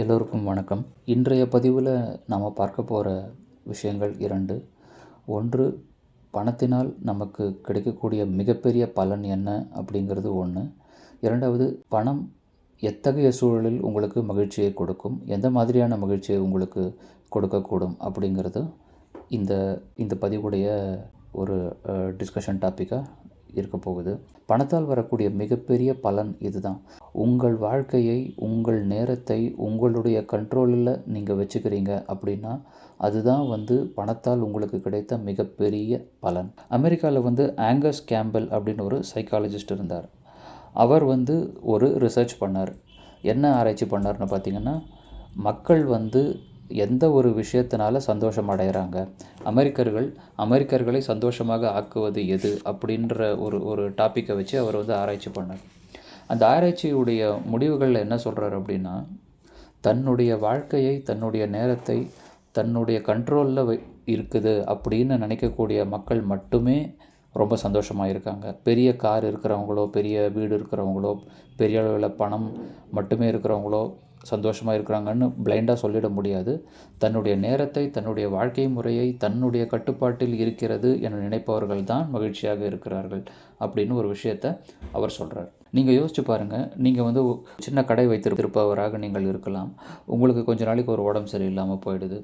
எல்லோருக்கும் வணக்கம். இன்றைய பதிவில் நாம் பார்க்க போகிற விஷயங்கள் இரண்டு. ஒன்று பணத்தினால் நமக்கு கிடைக்கக்கூடிய மிகப்பெரிய பலன் என்ன அப்படிங்கிறது ஒன்று இரண்டாவது பணம் எத்தகைய சூழலில் உங்களுக்கு மகிழ்ச்சியை கொடுக்கும்? எந்த மாதிரியான மகிழ்ச்சியை உங்களுக்கு கொடுக்கக்கூடும் அப்படிங்கிறது இந்த இந்த பதிவுடைய ஒரு டிஸ்கஷன் டாப்பிக்காக இருக்க போகுது. பணத்தால் வரக்கூடிய மிகப்பெரிய பலன் இதுதான். உங்கள் வாழ்க்கையை உங்கள் நேரத்தை உங்களுடைய கண்ட்ரோலில் நீங்கள் வச்சுக்கிறீங்க அப்படின்னா அதுதான் வந்து பணத்தால் உங்களுக்கு கிடைத்த மிகப்பெரிய பலன். அமெரிக்காவில் வந்து ஆங்கஸ் கேம்பல் அப்படின்னு ஒரு சைக்காலஜிஸ்ட் இருந்தார். அவர் வந்து ஒரு ரிசர்ச் பண்ணார். என்ன ஆராய்ச்சி பண்ணார்னு பார்த்தீங்கன்னா மக்கள் வந்து எந்த ஒரு விஷயத்தினால சந்தோஷம் அடைகிறாங்க அமெரிக்கர்கள் அமெரிக்கர்களை சந்தோஷமாக ஆக்குவது எது அப்படின்ற ஒரு ஒரு டாப்பிக்கை வச்சு அவர் வந்து ஆராய்ச்சி பண்ணார். அந்த ஆராய்ச்சியுடைய முடிவுகளில் என்ன சொல்கிறார் அப்படின்னா தன்னுடைய வாழ்க்கையை தன்னுடைய நேரத்தை தன்னுடைய கண்ட்ரோலில் இருக்குது அப்படின்னு நினைக்கக்கூடிய மக்கள் மட்டுமே ரொம்ப சந்தோஷமாக இருக்காங்க. பெரிய கார் இருக்கிறவங்களோ பெரிய வீடு இருக்கிறவங்களோ பெரிய அளவில் பணம் மட்டுமே இருக்கிறவங்களோ சந்தோஷமாக இருக்கிறாங்கன்னு பிளைண்டாக சொல்லிட முடியாது. தன்னுடைய நேரத்தை தன்னுடைய வாழ்க்கை முறையை தன்னுடைய கட்டுப்பாட்டில் இருக்கிறது என நினைப்பவர்கள் தான் மகிழ்ச்சியாக இருக்கிறார்கள் அப்படின்னு ஒரு விஷயத்தை அவர் சொல்கிறார் நீங்கள் யோசிச்சு பாருங்கள் நீங்கள் வந்து சின்ன கடை வைத்திருப்பவராக நீங்கள் இருக்கலாம். உங்களுக்கு கொஞ்ச நாளைக்கு ஒரு உடம்பு சரியில்லாமல் போயிடுது.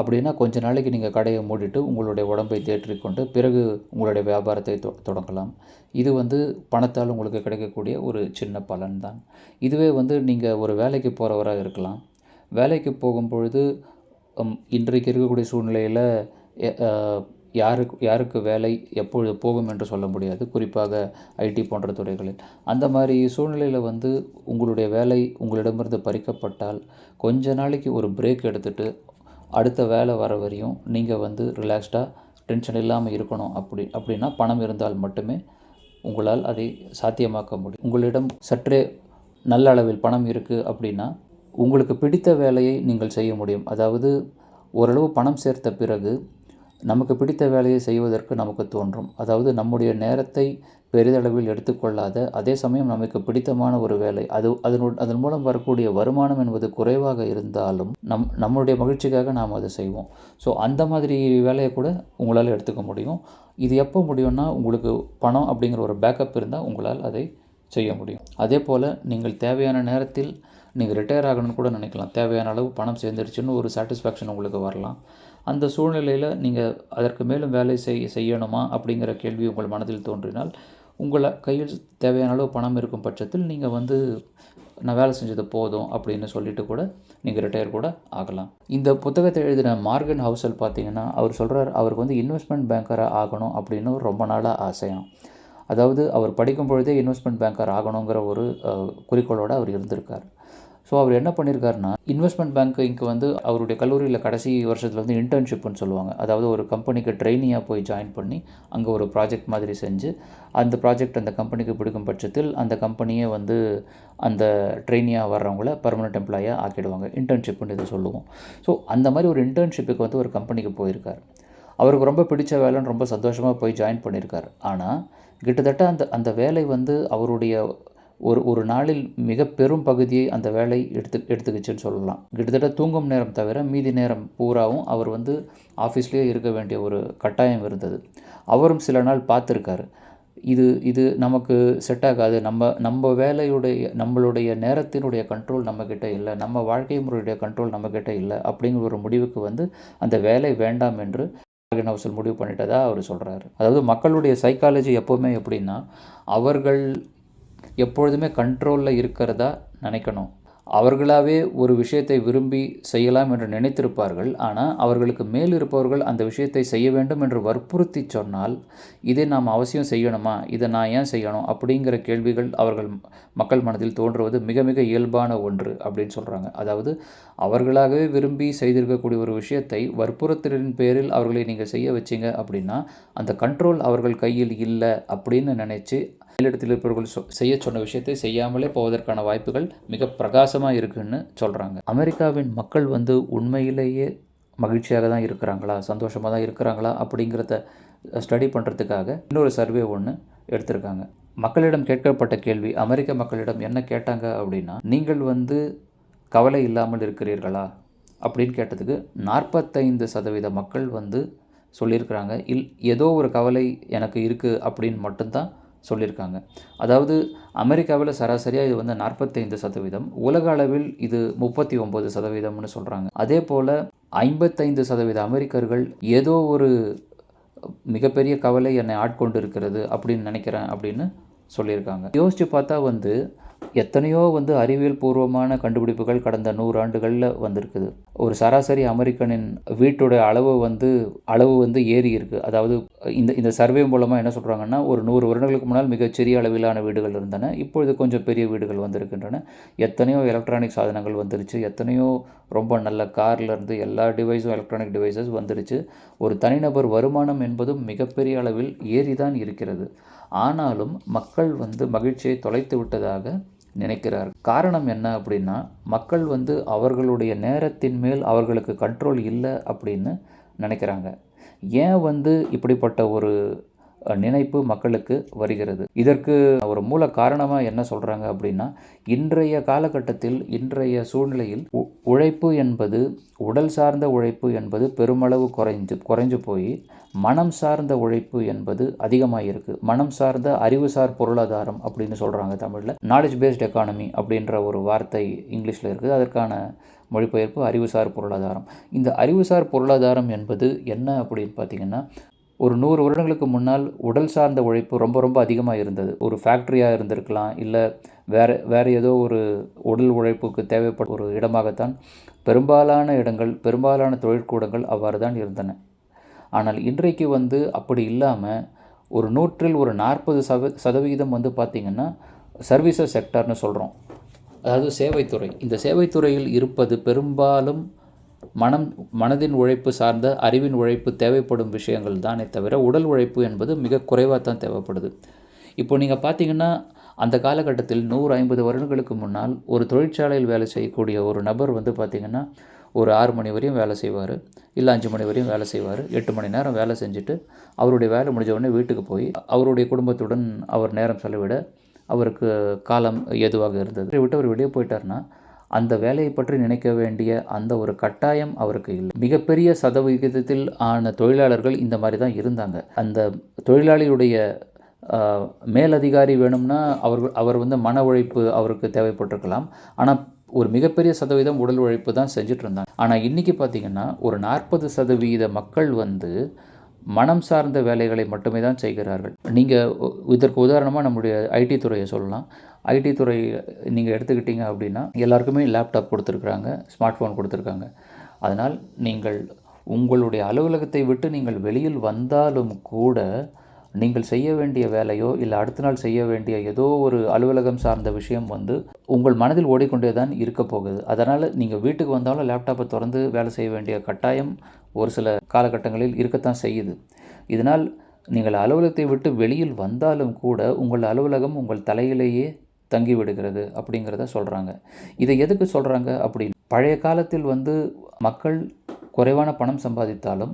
அப்படின்னா கொஞ்ச நாளைக்கு நீங்கள் கடையை மூடிட்டு உங்களுடைய உடம்பை தேற்றிக்கொண்டு பிறகு உங்களுடைய வியாபாரத்தை தொ தொடங்கலாம். இது வந்து பணத்தால் உங்களுக்கு கிடைக்கக்கூடிய ஒரு சின்ன பலன் தான். இதுவே வந்து நீங்கள் ஒரு வேலைக்கு போகிறவராக இருக்கலாம். வேலைக்கு போகும்பொழுது இன்றைக்கு இருக்கக்கூடிய சூழ்நிலையில் யாருக்கு யாருக்கு வேலை எப்பொழுது போகும் என்று சொல்ல முடியாது. குறிப்பாக ஐடி போன்ற துறைகளில். அந்த மாதிரி சூழ்நிலையில் வந்து உங்களுடைய வேலை உங்களிடமிருந்து பறிக்கப்பட்டால் கொஞ்ச நாளைக்கு ஒரு பிரேக் எடுத்துகிட்டு அடுத்த வேலை வர வரையும் நீங்கள் வந்து ரிலாக்ஸ்டாக டென்ஷன் இல்லாமல் இருக்கணும். அப்படி அப்படின்னா பணம் இருந்தால் மட்டுமே உங்களால் அதை சாத்தியமாக்க முடியும். உங்களிடம் சற்றே நல்ல அளவில் பணம் இருக்குது அப்படின்னா உங்களுக்கு பிடித்த வேலையை நீங்கள் செய்ய முடியும். அதாவது ஓரளவு பணம் சேர்த்த பிறகு நமக்கு பிடித்த வேலையை செய்வதற்கு நமக்கு தோன்றும். அதாவது நம்முடைய நேரத்தை பெரிதளவில் எடுத்துக்கொள்ளாத அதே சமயம் நமக்கு பிடித்தமான ஒரு வேலை. அது அதனு அதன் மூலம் வரக்கூடிய வருமானம் என்பது குறைவாக இருந்தாலும் நம் நம்மளுடைய மகிழ்ச்சிக்காக நாம் அதை செய்வோம். ஸோ அந்த மாதிரி வேலையை கூட உங்களால் எடுத்துக்க முடியும். இது எப்போ முடியும்னா உங்களுக்கு பணம் அப்படிங்கிற ஒரு பேக்கப் இருந்தால் உங்களால் அதை செய்ய முடியும். அதே போல் நீங்கள் தேவையான நேரத்தில் நீங்கள் ரிட்டையர் ஆகணும்னு கூட நினைக்கலாம். தேவையான அளவு பணம் சேர்ந்துருச்சுன்னு ஒரு சாட்டிஸ்ஃபேக்ஷன் உங்களுக்கு வரலாம். அந்த சூழ்நிலையில் நீங்கள் அதற்கு மேலும் வேலை செய் செய்யணுமா அப்படிங்கிற கேள்வி உங்கள் மனதில் தோன்றினால் உங்களை கையில் தேவையான அளவு பணம் இருக்கும் பட்சத்தில் நீங்கள் வந்து நான் வேலை செஞ்சது போதும் அப்படின்னு சொல்லிட்டு கூட நீங்கள் ரிட்டையர் கூட ஆகலாம். இந்த புத்தகத்தை எழுதின மார்கன் ஹவுசல் பார்த்தீங்கன்னா அவர் சொல்கிறார் அவருக்கு வந்து இன்வெஸ்ட்மெண்ட் பேங்கராக ஆகணும் அப்படின்னு ரொம்ப நாளாக ஆசையாம். அதாவது அவர் படிக்கும் பொழுதே இன்வெஸ்ட்மெண்ட் பேங்கர் ஆகணுங்கிற ஒரு குறிக்கோளோடு அவர் இருந்திருக்கார். ஸோ அவர் என்ன பண்ணியிருக்காருன்னா இன்வெஸ்ட்மெண்ட் பேங்க் இங்கே வந்து அவருடைய கல்லூரியில் கடைசி வருஷத்தில் வந்து இன்டர்ன்ஷிப்னு சொல்லுவாங்க. அதாவது ஒரு கம்பெனிக்கு ட்ரைனியாக போய் ஜாயின் பண்ணி அங்கே ஒரு ப்ராஜெக்ட் மாதிரி செஞ்சு அந்த ப்ராஜெக்ட் அந்த கம்பெனிக்கு பிடிக்கும் பட்சத்தில் அந்த கம்பெனியே வந்து அந்த ட்ரெயினியாக வர்றவங்கள பர்மனெண்ட் எம்ப்ளாயாக ஆக்கிடுவாங்க. இன்டர்ன்ஷிப்னு இதை சொல்லுவோம். ஸோ அந்த மாதிரி ஒரு இன்டர்ன்ஷிப்புக்கு வந்து ஒரு கம்பெனிக்கு போயிருக்கார். அவருக்கு ரொம்ப பிடிச்ச வேலைன்னு ரொம்ப சந்தோஷமாக போய் ஜாயின் பண்ணியிருக்கார் ஆனால் கிட்டத்தட்ட அந்த அந்த வேலை வந்து அவருடைய ஒரு ஒரு நாளில் மிக பெரும் பகுதியை அந்த வேலை எடுத்து எடுத்துக்கிச்சுன்னு சொல்லலாம். கிட்டத்தட்ட தூங்கும் நேரம் தவிர மீதி நேரம் பூராவும் அவர் வந்து ஆஃபீஸ்லேயே இருக்க வேண்டிய ஒரு கட்டாயம் இருந்தது. அவரும் சில நாள் பார்த்துருக்காரு. இது இது நமக்கு செட் ஆகாது. நம்ம நம்ம வேலையுடைய நம்மளுடைய நேரத்தினுடைய கண்ட்ரோல் நம்மக்கிட்ட இல்லை. நம்ம வாழ்க்கை முறையுடைய கண்ட்ரோல் நம்மக்கிட்ட இல்லை அப்படிங்கிற ஒரு முடிவுக்கு வந்து அந்த வேலை வேண்டாம் என்று ஹவுசல் முடிவு பண்ணிட்டதா அவர் சொல்கிறாரு அதாவது மக்களுடைய சைக்காலஜி எப்போவுமே எப்படின்னா அவர்கள் எப்பொழுதுமே கண்ட்ரோலில் இருக்கிறதா நினைக்கணும். அவர்களாகவே ஒரு விஷயத்தை விரும்பி செய்யலாம் என்று நினைத்திருப்பார்கள். ஆனால் அவர்களுக்கு மேல் இருப்பவர்கள் அந்த விஷயத்தை செய்ய வேண்டும் என்று வற்புறுத்தி சொன்னால் இதை நாம் அவசியம் செய்யணுமா? இதை நான் ஏன் செய்யணும்? அப்படிங்கிற கேள்விகள் அவர்கள் மக்கள் மனதில் தோன்றுவது மிக மிக இயல்பான ஒன்று அப்படின்னு சொல்கிறாங்க அதாவது அவர்களாகவே விரும்பி செய்திருக்கக்கூடிய ஒரு விஷயத்தை வற்புறுத்தலின் பேரில் அவர்களை நீங்கள் செய்ய வச்சிங்க அப்படின்னா அந்த கண்ட்ரோல் அவர்கள் கையில் இல்லை அப்படின்னு நினச்சி மேலிடத்தில் இருப்பவர்கள் சொ செய்ய சொன்ன விஷயத்தை செய்யாமலே போவதற்கான வாய்ப்புகள் மிக பிரகாசமாக இருக்குன்னு சொல்கிறாங்க அமெரிக்காவின் மக்கள் வந்து உண்மையிலேயே மகிழ்ச்சியாக தான் இருக்கிறாங்களா? சந்தோஷமாக தான் இருக்கிறாங்களா? அப்படிங்கிறத ஸ்டடி பண்ணுறதுக்காக இன்னொரு சர்வே ஒன்று எடுத்திருக்காங்க. மக்களிடம் கேட்கப்பட்ட கேள்வி அமெரிக்க மக்களிடம் என்ன கேட்டாங்க அப்படின்னா நீங்கள் வந்து கவலை இல்லாமல் இருக்கிறீர்களா? அப்படின்னு கேட்டதுக்கு நாற்பத்தைந்து சதவீத மக்கள் வந்து சொல்லியிருக்கிறாங்க. இல் ஏதோ ஒரு கவலை எனக்கு இருக்குது அப்படின்னு மட்டும்தான் சொல்லியிருக்காங்க. அதாவது அமெரிக்காவில் சராசரியாக இது வந்து நாற்பத்தைந்து சதவீதம் உலக அளவில் இது முப்பத்தி ஒம்பது சதவீதம்னு சொல்கிறாங்க அதே போல் ஐம்பத்தைந்து சதவீத அமெரிக்கர்கள் ஏதோ ஒரு மிகப்பெரிய கவலை என்னை ஆட்கொண்டு இருக்கிறது அப்படின்னு நினைக்கிறேன் அப்படின்னு சொல்லியிருக்காங்க. யோசித்து பார்த்தா வந்து எத்தனையோ வந்து அறிவியல் பூர்வமான கண்டுபிடிப்புகள் கடந்த நூறு ஆண்டுகளில் வந்திருக்குது. ஒரு சராசரி அமெரிக்கனின் வீட்டோட அளவு வந்து அளவு வந்து ஏறி இருக்குது அதாவது இந்த இந்த சர்வே மூலமாக என்ன சொல்கிறாங்கன்னா ஒரு நூறு வருடங்களுக்கு முன்னால் மிகச்சிறிய அளவிலான வீடுகள் இருந்தன. இப்பொழுது கொஞ்சம் பெரிய வீடுகள் வந்திருக்கின்றன. எத்தனையோ எலக்ட்ரானிக் சாதனங்கள் வந்துருச்சு. எத்தனையோ ரொம்ப நல்ல கார்லேருந்து எல்லா டிவைஸும் எலக்ட்ரானிக் டிவைசஸ் வந்துருச்சு. ஒரு தனிநபர் வருமானம் என்பதும் மிகப்பெரிய அளவில் ஏறி தான் இருக்கிறது. ஆனாலும் மக்கள் வந்து மகிழ்ச்சியை தொலைத்து விட்டதாக நினைக்கிறார். காரணம் என்ன அப்படின்னா மக்கள் வந்து அவர்களுடைய நேரத்தின் மேல் அவர்களுக்கு கண்ட்ரோல் இல்லை அப்படின்னு நினைக்கிறாங்க. ஏன் வந்து இப்படிப்பட்ட ஒரு நினைப்பு மக்களுக்கு வருகிறது. இதற்கு ஒரு மூல காரணமாக என்ன சொல்கிறாங்க அப்படின்னா இன்றைய காலகட்டத்தில் இன்றைய சூழ்நிலையில் உழைப்பு என்பது உடல் சார்ந்த உழைப்பு என்பது பெருமளவு குறைஞ்சு குறைஞ்சு போய் மனம் சார்ந்த உழைப்பு என்பது அதிகமாக இருக்குது மனம் சார்ந்த அறிவுசார் பொருளாதாரம் அப்படின்னு சொல்கிறாங்க தமிழில். நாலேஜ் பேஸ்ட் எக்கானமி அப்படின்ற ஒரு வார்த்தை இங்கிலீஷில் இருக்குது. அதற்கான மொழிபெயர்ப்பு அறிவுசார் பொருளாதாரம். இந்த அறிவுசார் பொருளாதாரம் என்பது என்ன அப்படின்னு பார்த்தீங்கன்னா ஒரு நூறு வருடங்களுக்கு முன்னால் உடல் சார்ந்த உழைப்பு ரொம்ப ரொம்ப அதிகமாக இருந்தது. ஒரு ஃபேக்ட்ரியாக இருந்திருக்கலாம் இல்லை வேறு வேறு ஏதோ ஒரு உடல் உழைப்புக்கு தேவைப்படும் ஒரு இடமாகத்தான் பெரும்பாலான இடங்கள் பெரும்பாலான தொழிற்கூடங்கள் அவ்வாறு தான் இருந்தன. ஆனால் இன்றைக்கு வந்து அப்படி இல்லாமல் ஒரு நூற்றில் ஒரு நாற்பது சத சதவிகிதம் வந்து பார்த்திங்கன்னா சர்வீசஸ் செக்டர்னு சொல்கிறோம் அதாவது சேவைத்துறை. இந்த சேவைத்துறையில் இருப்பது பெரும்பாலும் மனம் மனதின் உழைப்பு சார்ந்த அறிவின் உழைப்பு தேவைப்படும் விஷயங்கள் தானே தவிர உடல் உழைப்பு என்பது மிக குறைவாக தான் தேவைப்படுது. இப்போ நீங்கள் பார்த்தீங்கன்னா அந்த காலகட்டத்தில் நூறு ஐம்பது வருடங்களுக்கு முன்னால் ஒரு தொழிற்சாலையில் வேலை செய்யக்கூடிய ஒரு நபர் வந்து பார்த்திங்கன்னா ஒரு ஆறு மணி வரையும் வேலை செய்வார் இல்லை அஞ்சு மணி வரையும் வேலை செய்வார் எட்டு மணி நேரம் வேலை செஞ்சுட்டு அவருடைய வேலை முடிஞ்ச உடனே வீட்டுக்கு போய் அவருடைய குடும்பத்துடன் அவர் நேரம் செலவிட அவருக்கு காலம் எதுவாக இருந்தது. விட்டு அவர் வெளியே போயிட்டார்னா அந்த வேலையை பற்றி நினைக்க வேண்டிய அந்த ஒரு கட்டாயம் அவருக்கு இல்லை. மிகப்பெரிய சதவிகிதத்தில் ஆன தொழிலாளர்கள் இந்த மாதிரி தான் இருந்தாங்க. அந்த தொழிலாளியுடைய மேலதிகாரி வேணும்னா அவர் அவர் வந்து மன உழைப்பு அவருக்கு தேவைப்பட்டிருக்கலாம். ஆனால் ஒரு மிகப்பெரிய சதவீதம் உடல் உழைப்பு தான் செஞ்சுட்டு இருந்தாங்க. ஆனால் இன்றைக்கி பார்த்திங்கன்னா ஒரு நாற்பது சதவீத மக்கள் வந்து மனம் சார்ந்த வேலைகளை மட்டுமே தான் செய்கிறார்கள். நீங்கள் இதற்கு உதாரணமாக நம்முடைய ஐடி துறையை சொல்லலாம். ஐடி துறை நீங்கள் எடுத்துக்கிட்டீங்க அப்படின்னா எல்லாருக்குமே லேப்டாப் கொடுத்துருக்குறாங்க ஸ்மார்ட் ஃபோன் கொடுத்துருக்காங்க. அதனால் நீங்கள் உங்களுடைய அலுவலகத்தை விட்டு நீங்கள் வெளியில் வந்தாலும் கூட நீங்கள் செய்ய வேண்டிய வேலையோ இல்லை அடுத்த நாள் செய்ய வேண்டிய ஏதோ ஒரு அலுவலகம் சார்ந்த விஷயம் வந்து உங்கள் மனதில் ஓடிக்கொண்டே தான் இருக்க போகுது. அதனால் நீங்கள் வீட்டுக்கு வந்தாலும் லேப்டாப்பை திறந்து வேலை செய்ய வேண்டிய கட்டாயம் ஒரு சில காலகட்டங்களில் இருக்கத்தான் செய்யுது. இதனால் நீங்கள் அலுவலகத்தை விட்டு வெளியில் வந்தாலும் கூட உங்கள் அலுவலகம் உங்கள் தலையிலேயே தங்கி விடுகிறது அப்படிங்கிறத சொல்கிறாங்க இதை எதுக்கு சொல்கிறாங்க அப்படின்னு? பழைய காலத்தில் வந்து மக்கள் குறைவான பணம் சம்பாதித்தாலும்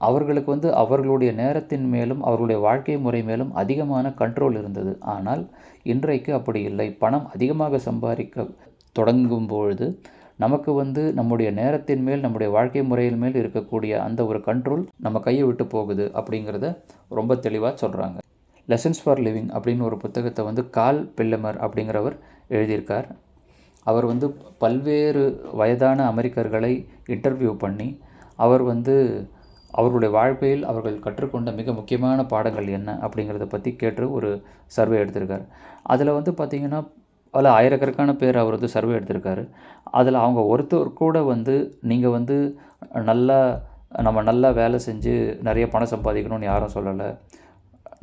அவர்களுக்கு வந்து அவர்களுடைய நேரத்தின் மேலும் அவர்களுடைய வாழ்க்கை முறை மேலும் அதிகமான கண்ட்ரோல் இருந்தது. ஆனால் இன்றைக்கு அப்படி இல்லை. பணம் அதிகமாக சம்பாதிக்க தொடங்கும் பொழுது நமக்கு வந்து நம்முடைய நேரத்தின் மேல் நம்முடைய வாழ்க்கை முறையின் மேல் இருக்கக்கூடிய அந்த ஒரு கண்ட்ரோல் நம்ம கையை விட்டு போகுது அப்படிங்கிறத ரொம்ப தெளிவாக சொல்கிறாங்க லெசன்ஸ் ஃபார் லிவிங் அப்படின்னு ஒரு புத்தகத்தை வந்து கால் பில்லமர் அப்படிங்கிறவர் எழுதியிருக்கார். அவர் வந்து பல்வேறு வயதான அமெரிக்கர்களை இன்டர்வியூ பண்ணி அவர் வந்து அவர்களுடைய வாழ்க்கையில் அவர்கள் கற்றுக்கொண்ட மிக முக்கியமான பாடங்கள் என்ன அப்படிங்கிறத பற்றி கேட்டு ஒரு சர்வே எடுத்திருக்கார். அதில் வந்து பார்த்திங்கன்னா பல ஆயிரக்கணக்கான பேர் அவர் வந்து சர்வே எடுத்திருக்காரு. அதில் அவங்க ஒருத்தர் கூட வந்து நீங்கள் வந்து நல்லா நம்ம நல்லா வேலை செஞ்சு நிறைய பணம் சம்பாதிக்கணும்னு யாரும் சொல்லலை.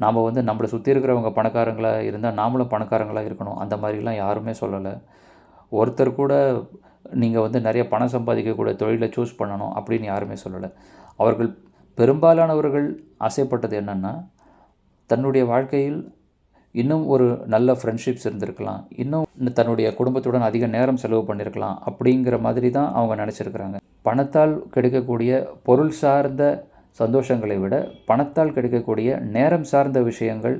நாம் வந்து நம்மளை சுற்றி இருக்கிறவங்க பணக்காரங்களாக இருந்தால் நாமளும் பணக்காரங்களாக இருக்கணும். அந்த மாதிரிலாம் யாருமே சொல்லலை. ஒருத்தர் கூட நீங்கள் வந்து நிறைய பணம் சம்பாதிக்கக்கூடிய தொழிலை சூஸ் பண்ணணும் அப்படின்னு யாருமே சொல்லலை. அவர்கள் பெரும்பாலானவர்கள் ஆசைப்பட்டது என்னென்னா தன்னுடைய வாழ்க்கையில் இன்னும் ஒரு நல்ல ஃப்ரெண்ட்ஷிப்ஸ் இருந்திருக்கலாம். இன்னும் தன்னுடைய குடும்பத்துடன் அதிக நேரம் செலவு பண்ணியிருக்கலாம் அப்படிங்கிற மாதிரி தான் அவங்க நினச்சிருக்கிறாங்க. பணத்தால் கிடைக்கக்கூடிய பொருள் சார்ந்த சந்தோஷங்களை விட பணத்தால் கிடைக்கக்கூடிய நேரம் சார்ந்த விஷயங்கள்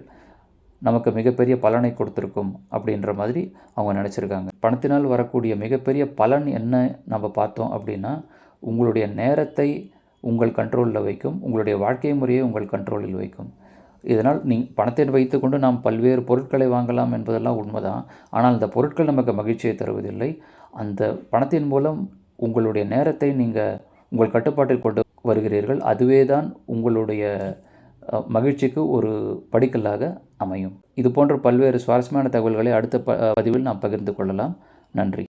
நமக்கு மிகப்பெரிய பலனை கொடுத்துருக்கும் அப்படின்ற மாதிரி அவங்க நினச்சிருக்காங்க. பணத்தினால் வரக்கூடிய மிகப்பெரிய பலன் என்ன நம்ம பார்த்தோம் அப்படின்னா உங்களுடைய நேரத்தை உங்கள் கண்ட்ரோலில் வைக்கும் உங்களுடைய வாழ்க்கை முறையை உங்கள் கண்ட்ரோலில் வைக்கும். இதனால் நீ பணத்தை வைத்துக்கொண்டு நாம் பல்வேறு பொருட்களை வாங்கலாம் என்பதெல்லாம் உண்மைதான். ஆனால் அந்த பொருட்கள் நமக்கு மகிழ்ச்சியை தருவதில்லை. அந்த பணத்தின் மூலம் உங்களுடைய நேரத்தை நீங்கள் உங்கள் கட்டுப்பாட்டில் கொண்டு வருகிறீர்கள். அதுவே தான் உங்களுடைய மகிழ்ச்சிக்கு ஒரு படிக்கல்லாக அமையும். இது போன்ற பல்வேறு சுவாரஸ்யமான தகவல்களை அடுத்த ப பதிவில் நாம் பகிர்ந்து கொள்ளலாம். நன்றி.